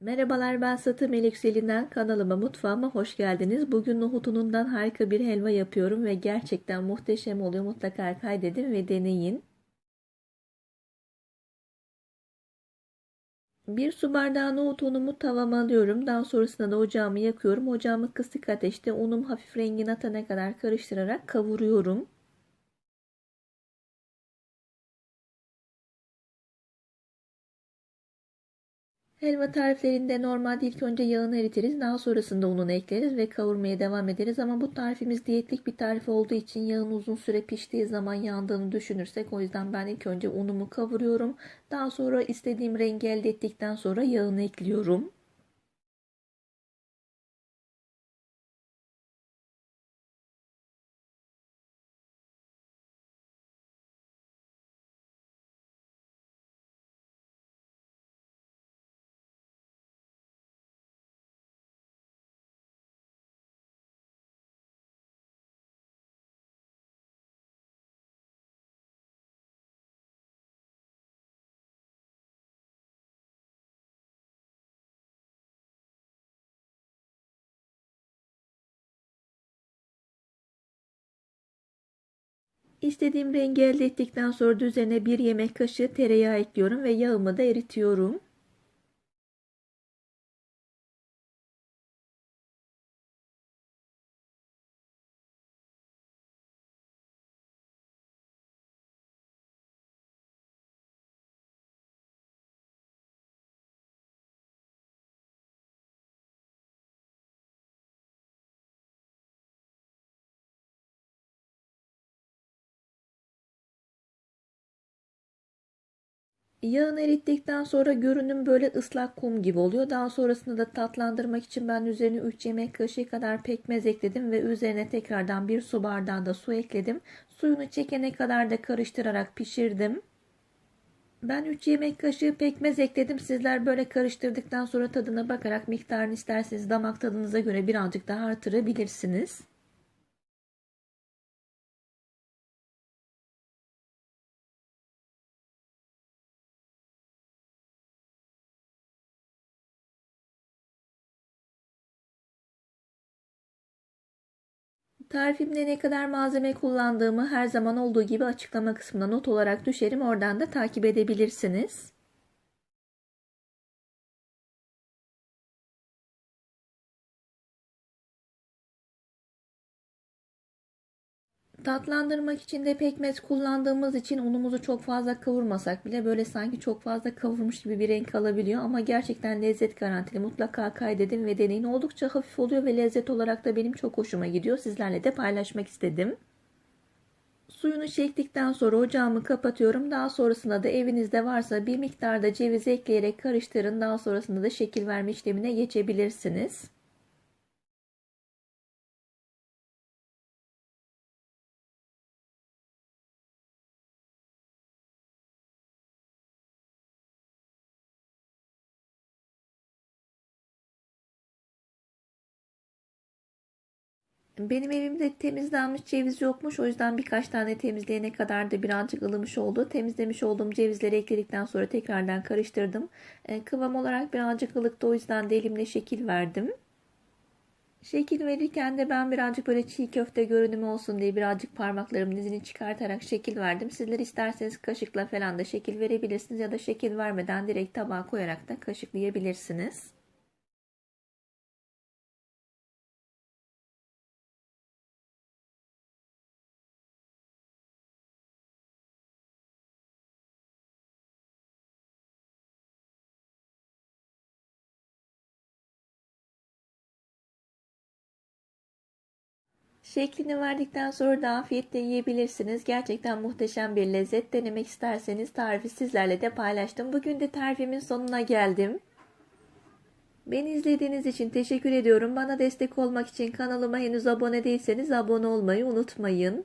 Merhabalar ben Satı Melek Selin'den kanalıma mutfağıma hoş geldiniz. Bugün nohutunundan harika bir helva yapıyorum ve gerçekten muhteşem oluyor. Mutlaka kaydedin ve deneyin. Bir su bardağı nohut unumu tavama alıyorum. Daha sonrasında da ocağımı yakıyorum. Ocağımı kısık ateşte unum hafif rengini atana kadar karıştırarak kavuruyorum. Helva tariflerinde normalde ilk önce yağını eritiriz. Daha sonrasında ununu ekleriz ve kavurmaya devam ederiz. Ama bu tarifimiz diyetlik bir tarif olduğu için yağın uzun süre piştiği zaman yandığını düşünürsek o yüzden ben ilk önce unumu kavuruyorum. Daha sonra istediğim rengi elde ettikten sonra yağını ekliyorum. İstediğim rengi elde ettikten sonra üzerine bir yemek kaşığı tereyağı ekliyorum ve yağımı da eritiyorum. Yağını erittikten sonra görünüm böyle ıslak kum gibi oluyor. Daha sonrasında da tatlandırmak için ben üzerine 3 yemek kaşığı kadar pekmez ekledim ve üzerine tekrardan bir su bardağı da su ekledim. Suyunu çekene kadar da karıştırarak pişirdim. Ben 3 yemek kaşığı pekmez ekledim. Sizler böyle karıştırdıktan sonra tadına bakarak miktarını isterseniz damak tadınıza göre birazcık daha artırabilirsiniz. Tarifimde ne kadar malzeme kullandığımı her zaman olduğu gibi açıklama kısmına not olarak düşerim. Oradan da takip edebilirsiniz. Tatlandırmak için de pekmez kullandığımız için unumuzu çok fazla kavurmasak bile böyle sanki çok fazla kavurmuş gibi bir renk alabiliyor. Ama gerçekten lezzet garantili. Mutlaka kaydedin ve deneyin. Oldukça hafif oluyor ve lezzet olarak da benim çok hoşuma gidiyor. Sizlerle de paylaşmak istedim. Suyunu çektikten sonra ocağımı kapatıyorum. Daha sonrasında da evinizde varsa bir miktarda ceviz ekleyerek karıştırın. Daha sonrasında da şekil verme işlemine geçebilirsiniz. Benim evimde temizlenmiş ceviz yokmuş. O yüzden birkaç tane temizleyene kadar da birazcık ılımış oldu. Temizlemiş olduğum cevizleri ekledikten sonra tekrardan karıştırdım. E, kıvam olarak birazcık ılıktı. O yüzden de elimle şekil verdim. Şekil verirken de ben birazcık böyle çiğ köfte görünümü olsun diye birazcık parmaklarımın izini çıkartarak şekil verdim. Sizler isterseniz kaşıkla falan da şekil verebilirsiniz ya da şekil vermeden direkt tabağa koyarak da kaşıklayabilirsiniz. Şeklini verdikten sonra da afiyetle yiyebilirsiniz. Gerçekten muhteşem bir lezzet. Denemek isterseniz tarifi sizlerle de paylaştım. Bugün de tarifimin sonuna geldim. Beni izlediğiniz için teşekkür ediyorum. Bana destek olmak için kanalıma henüz abone değilseniz abone olmayı unutmayın.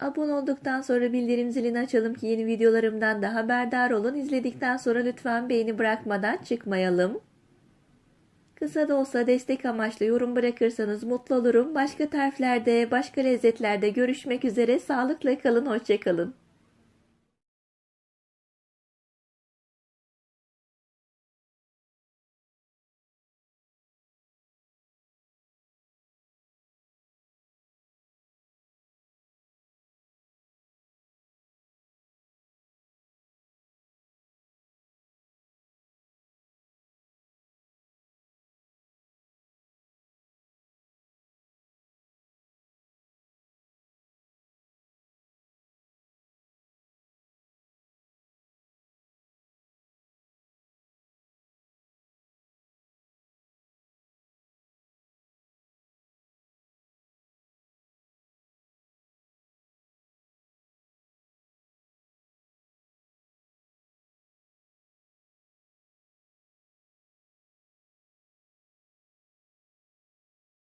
Abone olduktan sonra bildirim zilini açalım ki yeni videolarımdan da haberdar olun. İzledikten sonra lütfen beğeni bırakmadan çıkmayalım. Kısa da olsa destek amaçlı yorum bırakırsanız mutlu olurum. Başka tariflerde, başka lezzetlerde görüşmek üzere. Sağlıkla kalın, hoşçakalın.